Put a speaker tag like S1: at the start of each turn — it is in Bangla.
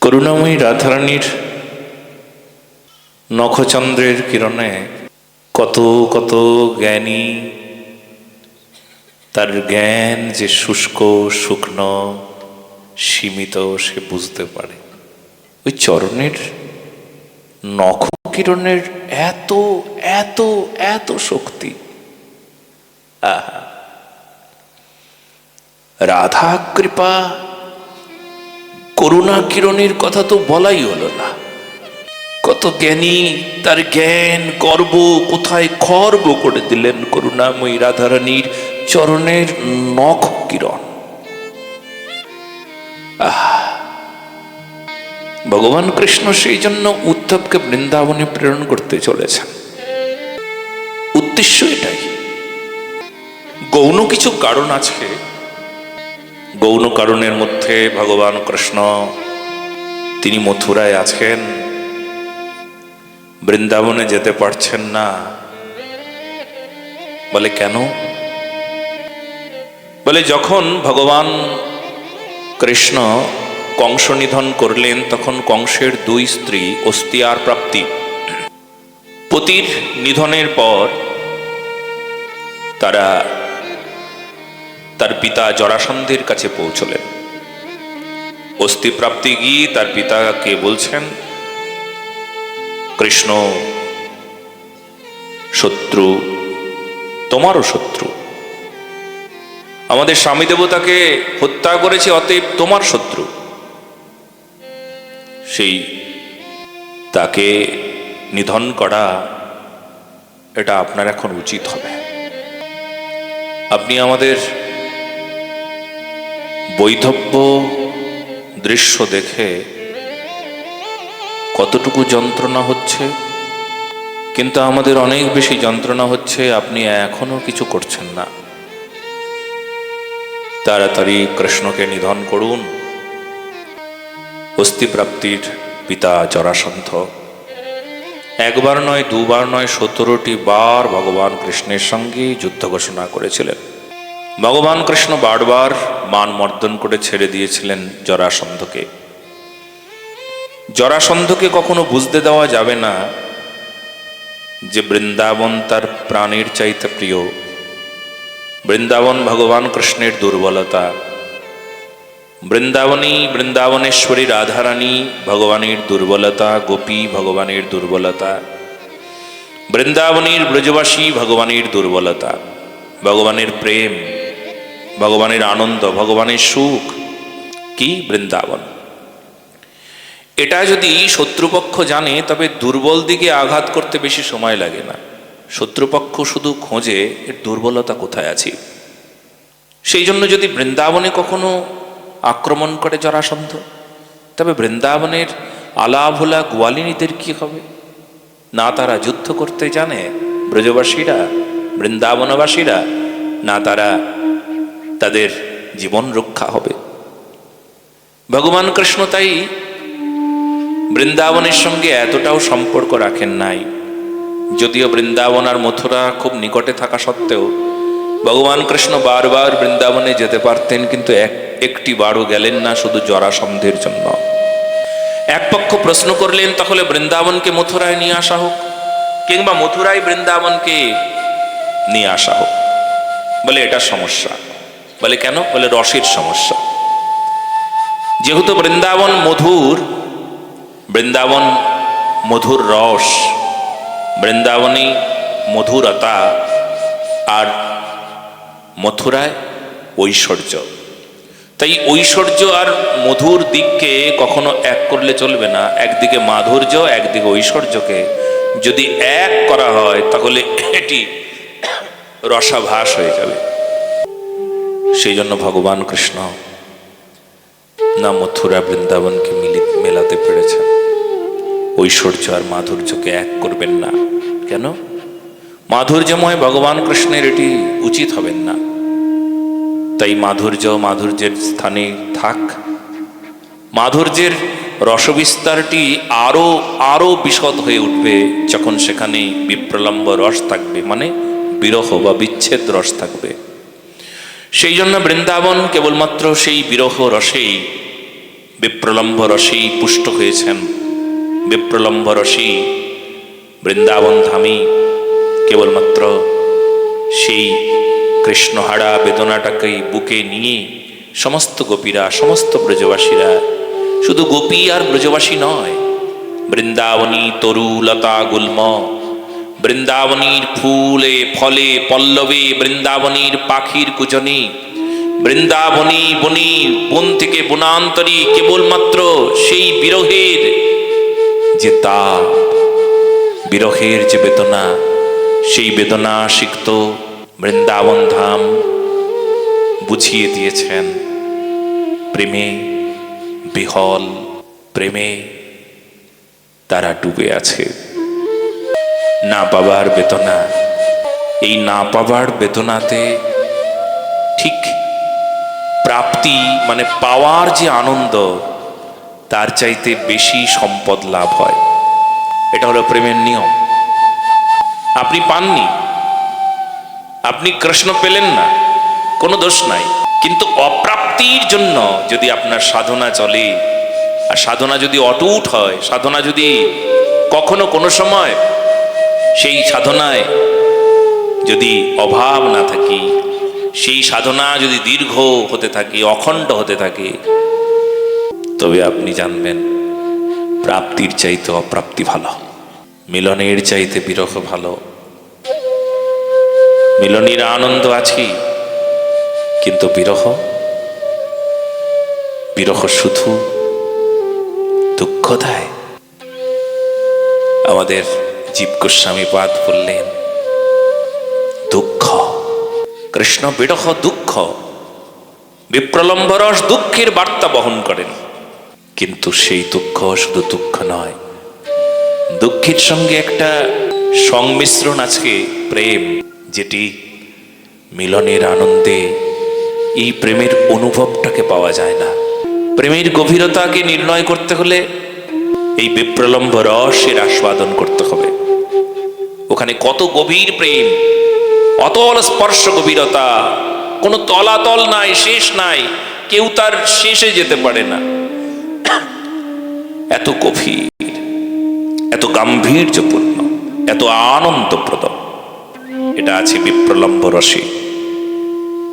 S1: করুণাময়ী রাধারানীর নখচন্দ্রের কিরণে কত কত জ্ঞানী। তার জ্ঞান যে শুষ্ক, শুকনো, সীমিত সে বুঝতে পারে। ওই চরণের নখ কিরণের এত এত এত শক্তি। রাধা কৃপা করুণা কিরণের কথা তো বলাই হলো না। কত জ্ঞানী, তার জ্ঞান, গর্ব কোথায় খর্ব করে দিলেন করুণাময়ী রাধারানীর চরণের নখ কিরণ! ভগবান কৃষ্ণ সেই জন্য উদ্ধবকে বৃন্দাবনে প্রেরণ করতে চলেছেন। উদ্দেশ্য এটাই। গৌণ কিছু কারণ আছে গৌণ কারণের মধ্যে ভগবান কৃষ্ণ, তিনি মথুরায় আছেন। বৃন্দাবনে যেতে পারছেন না। বলে, কেন? বলে, যখন ভগবান কৃষ্ণ কংস নিধন করলেন, তখন কংসের দুই স্ত্রী অস্তিয়ার প্রাপ্তি। পতির নিধনের পর তারা তার পিতা জরাসন্ধের কাছে পৌঁছলেন। অস্থি প্রাপ্তি গিয়ে তার পিতাকে বলছেন, কৃষ্ণ, শত্রু, তোমারও শত্রু। আমাদের স্বামী দেবতাকে হত্যা করেছে, অতএব তোমার শত্রু। সেই তাকে নিধন করা, এটা আপনার এখন উচিত হবে। আপনি আমাদের বৈধব্য দৃশ্য দেখে কতটুকু যন্ত্রণা হচ্ছে? কিন্তু আমাদের অনেক বেশি যন্ত্রণা হচ্ছে, আপনি এখনও কিছু করছেন না। তাড়াতাড়ি কৃষ্ণকে নিধন করুন। অস্থিপ্রাপ্তির পিতা জরাসন্ধ। একবার নয়, দুবার নয়, সতেরোটি বার ভগবান কৃষ্ণের সঙ্গে যুদ্ধ ঘোষণা করেছিলেন। ভগবান কৃষ্ণ বারবার মান মর্দন করে ছেড়ে দিয়েছিলেন জরাসন্ধকে। জরাসন্ধকে কখনো বুঝতে দেওয়া যাবে না যে বৃন্দাবন তার প্রাণের চাইতে প্রিয়। বৃন্দাবন ভগবান কৃষ্ণের দুর্বলতা। বৃন্দাবনী বৃন্দাবনেশ্বরী রাধারানী ভগবানের দুর্বলতা, গোপী ভগবানের দুর্বলতা। বৃন্দাবনীর ব্রজবাসী ভগবানের দুর্বলতা, ভগবানের প্রেম। ভগবানের আনন্দ, ভগবানের সুখ। কি বৃন্দাবন? এটা যদি শত্রুপক্ষ জানে, তবে দুর্বল দিকে আঘাত করতে বেশি সময় লাগে না। শত্রুপক্ষ শুধু খোঁজে এর দুর্বলতা কোথায় আছে। সেই জন্য যদি বৃন্দাবনে কখনো আক্রমণ করে জরাসন্ধ, তবে বৃন্দাবনের আলাভোলা গোয়ালিনীদের কি হবে? না তারা যুদ্ধ করতে জানে ব্রজবাসীরা, বৃন্দাবনবাসীরা, না তারা তাদের জীবন রক্ষা হবে। ভগবান কৃষ্ণ তাই বৃন্দাবনের সঙ্গে এতটাও সম্পর্ক রাখেন নাই। যদিও বৃন্দাবন আর মথুরা খুব নিকটে থাকা সত্ত্বেও ভগবান কৃষ্ণ বারবার বৃন্দাবনে যেতে পারতেন, কিন্তু এক, একটি বারও গেলেন না শুধু জরাসন্ধের জন্য। এক পক্ষ প্রশ্ন করলেন, তাহলে বৃন্দাবনকে মথুরায় নিয়ে আসা হোক, কিংবা মথুরায় বৃন্দাবনকে নিয়ে আসা হোক। বলে, এটা সমস্যা। বলে কেন? বলে রসের সমস্যা। যেহেতু বৃন্দাবন মধুর বৃন্দাবন মধুর রস বৃন্দাবনী মধুরতা, আর মথুরায় ঐশ্বর্য। তাই ঐশ্বর্য আর মধুর দিককে কখনো এক করলে চলবে না। একদিকে মাধুর্য, একদিকে ঐশ্বর্যকে। যদি এক করা হয়, তাহলে এটি রসাভাস হয়ে যাবে। সেই জন্য ভগবান কৃষ্ণ না মথুরা বৃন্দাবনকে মিলিত মেলাতে পেরেছেন। ঐশ্বর্য আর মাধুর্যকে এক করবেন না। কেন? মাধুর্যময় ভগবান কৃষ্ণের এটি উচিত হবেন না। তাই মাধুর্য মাধুর্যের স্থানে থাক। মাধুর্যের রসবিস্তারটি আরও আরও বিশদ হয়ে উঠবে যখন সেখানে বিপ্রলম্ব রস থাকবে মানে বিরহ বা বিচ্ছেদ রস থাকবে। সেই জন্য বৃন্দাবন কেবলমাত্র সেই বিরহ রসেই, বিপ্রলম্ব রসেই পুষ্ট হয়েছেন। বিপ্রলম্ব রসেই বৃন্দাবন ধামী কেবলমাত্র সেই কৃষ্ণহারা বেদনাটাকে বুকে নিয়ে সমস্ত গোপীরা, সমস্ত ব্রজবাসীরা, শুধু গোপী আর ব্রজবাসী নয়, বৃন্দাবনী তরু লতা গুল্ম বৃন্দাবনীর ফুলে, ফলে, পল্লবে বৃন্দাবনীর পাখির কুজনী। বৃন্দাবনী বনি, বন থেকে বনান্তরী কেবলমাত্র সেই বিরহের যে তাপ, বিরহের যে বেদনা, সেই বেদনা সিক্ত বৃন্দাবন ধাম বুঝিয়ে দিয়েছেন প্রেমে বিহল, প্রেমে তারা ডুবে আছে। না পাবার বেদনা। এই না পাবার বেদনাতে ঠিক প্রাপ্তি মানে পাওয়ার যে আনন্দ, তার চাইতে বেশি সম্পদ লাভ হয়। এটা হলো প্রেমের নিয়ম। আপনি পাননি, আপনি কৃষ্ণ পেলেন না, কোনো দোষ নাই। কিন্তু অপ্রাপ্তির জন্য যদি আপনার সাধনা চলে, আর সাধনা যদি অটুট হয়, সাধনা যদি কখনো কোনো সময় সেই সাধনায় যদি অভাব না থাকি, সেই সাধনা যদি দীর্ঘ হতে থাকে, অখণ্ড হতে থাকে, তবে আপনি জানবেন প্রাপ্তির চাইতে অপ্রাপ্তি ভালো, মিলনের চাইতে বিরহ ভালো। মিলনের আনন্দ আছে, কিন্তু বিরহ বিরহ শুধু দুঃখ দেয়। আমাদের জীব গোস্বামী পাদ বললেন দুঃখ। কৃষ্ণ বিরহ দুঃখ। বিপ্রলম্ব রস দুঃখের বার্তা বহন করেন। কিন্তু সেই দুঃখ শুধু দুঃখ নয়। দুঃখের সঙ্গে একটা সংমিশ্রণ আছে প্রেম, যেটি মিলনের আনন্দে এই প্রেমের অনুভবটাকে পাওয়া যায় না। প্রেমের গভীরতাকে নির্ণয় করতে হলে এই বিপ্রলম্ব রসের আস্বাদন করতে হবে। ওখানে কত গভীর প্রেম, অতল স্পর্শ গভীরতা, কোনো তলাতল নাই, শেষ নাই, কেউ তার শেষে যেতে পারে না। এত গভীর, এত গাম্ভীর্যপূর্ণ, এত আনন্দপ্রদ। এটা আছে বিপ্রলম্ব রসে।